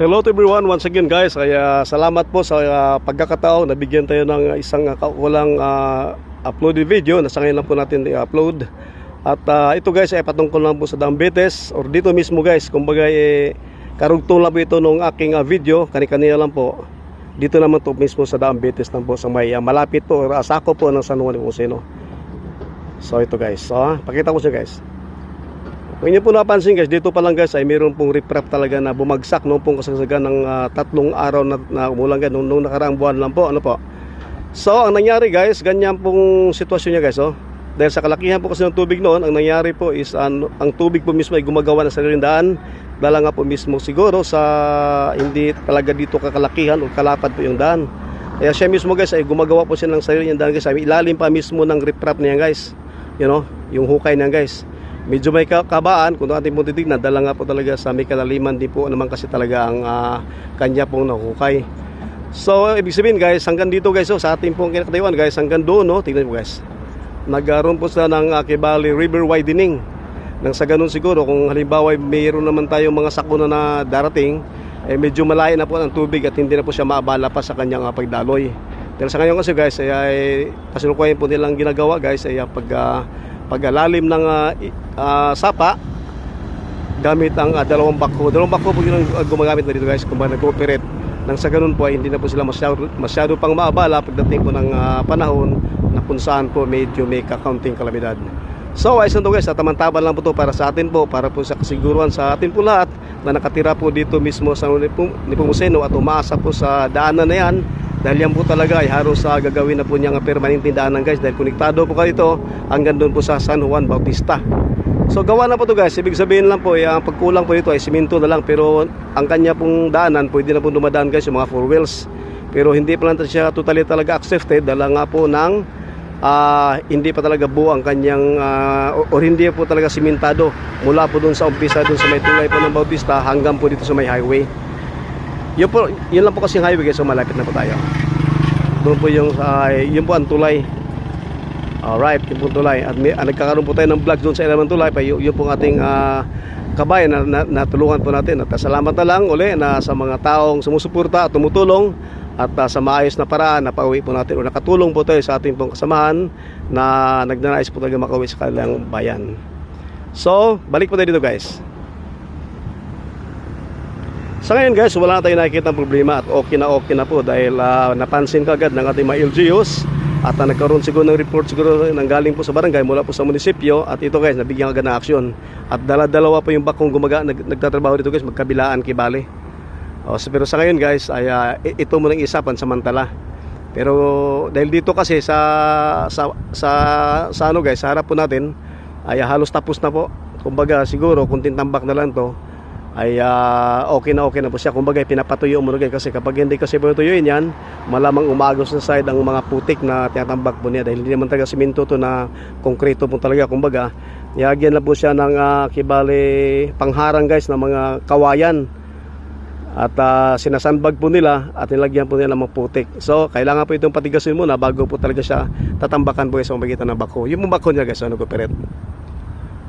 Hello to everyone once again guys. Kaya salamat po sa uh, pagkakataon na bigyan tayo ng isang uh, walang uh, uploaded video na sa ngayon lang po natin i-upload. At uh, ito guys ay patungkol lang po sa diabetes or dito mismo guys. Kumbaga eh, karugtong lang po ito nung aking uh, video. Kani-kanina lang po. Dito naman to mismo sa diabetes lang po sa may uh, malapit po or uh, sako po ng San Juan de Puseno. So ito guys. So, uh, pakita ko siya guys. Kung inyo po napansin guys, dito pa lang guys ay mayroon pong riprap talaga na bumagsak noong pong kasagsagan ng uh, tatlong araw na, na umulan guys, noong, noong nakaraang buwan lang po. Ano po? So, ang nangyari guys, ganyan pong sitwasyon niya guys. Oh. Dahil sa kalakihan po kasi ng tubig noon, ang nangyari po is an, ang tubig po mismo ay gumagawa ng sariling daan. Dala nga po mismo siguro sa hindi talaga dito kakalakihan o kalapad po yung daan. Kaya siya mismo guys ay gumagawa po siya ng sarili niyang daan guys. Ay ilalim pa mismo ng riprap niya guys. You know, yung hukay niya guys medyo may kabaan kung ating po titignan dala nga po talaga sa may kalaliman din po naman kasi talaga ang uh, kanya pong nahukay. So ibig sabihin guys hanggang dito guys so, sa ating pong kinakatayuan guys hanggang doon no tingnan po guys. Nagkaroon po sila ng uh, Kibali River widening. Nang sa ganun siguro kung halimbawa mayroon naman tayong mga sakuna na darating eh medyo malayo na po ang tubig at hindi na po siya maabala pa sa kanyang uh, pagdaloy. Dahil sa ngayon kasi guys ay, ay kasalukuyan po nilang ginagawa guys ay pag uh, paglalim ng uh, uh, sapa gamit ang uh, dalawang bako. Dalawang bako po yung uh, gumagamit na dito guys kung nag-cooperate. Nang sa ganun po ay hindi na po sila masyado, masyado pang maabala pagdating po ng uh, panahon na kung saan po medyo may kakaunting kalamidad. So ayos na to guys, taman-taban lang po to para sa atin po, para po sa kasiguruhan sa atin po lahat na nakatira po dito mismo sa Nipumuseno at umaasa po sa daanan na yan dahil yan po talaga ay haros sa gagawin na po niya ng permanenteng daanan guys dahil konektado po kayo ito hanggang doon po sa San Juan Bautista. So gawa na po to guys, ibig sabihin lang po, eh, ang pagkulang po dito ay siminto na lang pero ang kanya pong daanan, pwede na po dumadaan guys yung mga four wheels. Pero hindi pa lang siya totally talaga accepted dahil nga po ng uh, hindi pa talaga buo ang kanyang uh, or hindi po talaga simentado mula po doon sa umpisa doon sa may tulay po ng Bautista hanggang po dito sa may highway. Yun, po, yun lang po kasi highway guys, so malapit na po tayo. Doon po yung, uh, yun po ang tulay. Alright, yun po ang tulay. At may, uh, nagkakaroon po tayo ng vlog doon sa ilaman tulay. Pa, yun, yun po ang ating uh, kabayan na, na, na tulungan po natin. At salamat na lang uli na sa mga taong sumusuporta at tumutulong at uh, sa maayos na paraan na pauwi po natin o nakatulong po tayo sa ating pong kasamahan na nagnanais po talaga makauwi sa kanilang bayan. So, balik po tayo dito guys. Sa ngayon guys, wala na tayong nakikita problema at okay na okay na po dahil uh, napansin kagad ng ating mga LGUs at uh, nagkaroon siguro ng report siguro nang galing po sa barangay mula po sa munisipyo at ito guys, nabigyan agad ng aksyon at dala-dalawa po yung bakong gumaga nag, nagtatrabaho dito guys, magkabilaan kibali. O, so, pero sa ngayon guys, ay uh, ito mo lang isa pansamantala. Pero dahil dito kasi sa sa sa, sa ano guys, sa harap po natin ay halos tapos na po. Kumbaga siguro kung tintambak na lang to ay uh, okay na okay na po siya. Kumbaga pinapatuyo mo guys kasi kapag hindi kasi patuyuin yan, malamang umagos sa side ang mga putik na tinatambak po niya dahil hindi naman talaga simento to na konkreto po talaga. Kumbaga, niyagyan na po siya ng uh, kibali pangharang guys ng mga kawayan at uh, sinasandbag po nila at nilagyan po nila ng putik. So, kailangan po itong patigasin muna bago po talaga siya tatambakan po sa magitan ng bako. Yung bako niya guys, ano ko peret.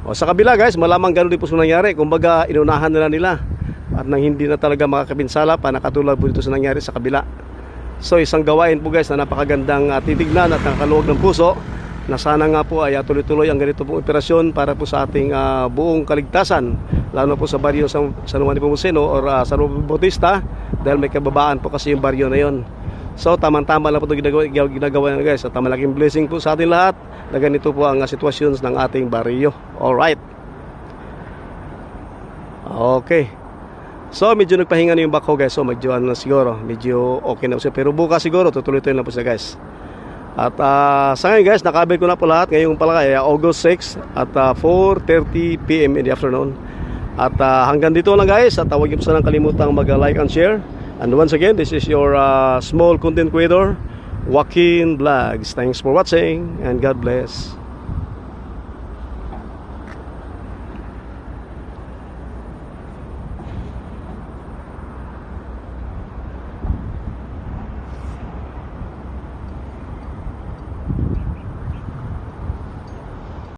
O sa kabila guys, malamang ganoon din po nangyari. Kumbaga, inunahan nila nila. At nang hindi na talaga makakapinsala pa, nakatulad po dito sa nangyari sa kabila. So isang gawain po guys na napakagandang uh, titignan at nakaluwag ng puso na sana nga po ay uh, tuloy-tuloy ang ganito pong operasyon para po sa ating uh, buong kaligtasan lalo po sa baryo sa San Juan de Pomuceno or uh, San Juan Bautista dahil may kababaan po kasi yung baryo na yon. So tamang-tama lang po ito ginagawa, ginagawa na guys at malaking blessing po sa ating lahat na ganito po ang uh, sitwasyon ng ating baryo. Alright. Okay. So medyo nagpahinga na yung bako guys. So medyo ano na siguro, medyo okay na po siya. Pero bukas siguro tutuloy-tuloy na po siya guys. At uh, sa ngayon guys, nakabel ko na po lahat. Ngayong pala kaya August 6 at uh, 4.30pm in the afternoon. At uh, hanggang dito lang guys. At huwag niyo sanang kalimutang mag-like and share. And once again, this is your uh, small content creator, Joaquin Vlogs. Thanks for watching and God bless.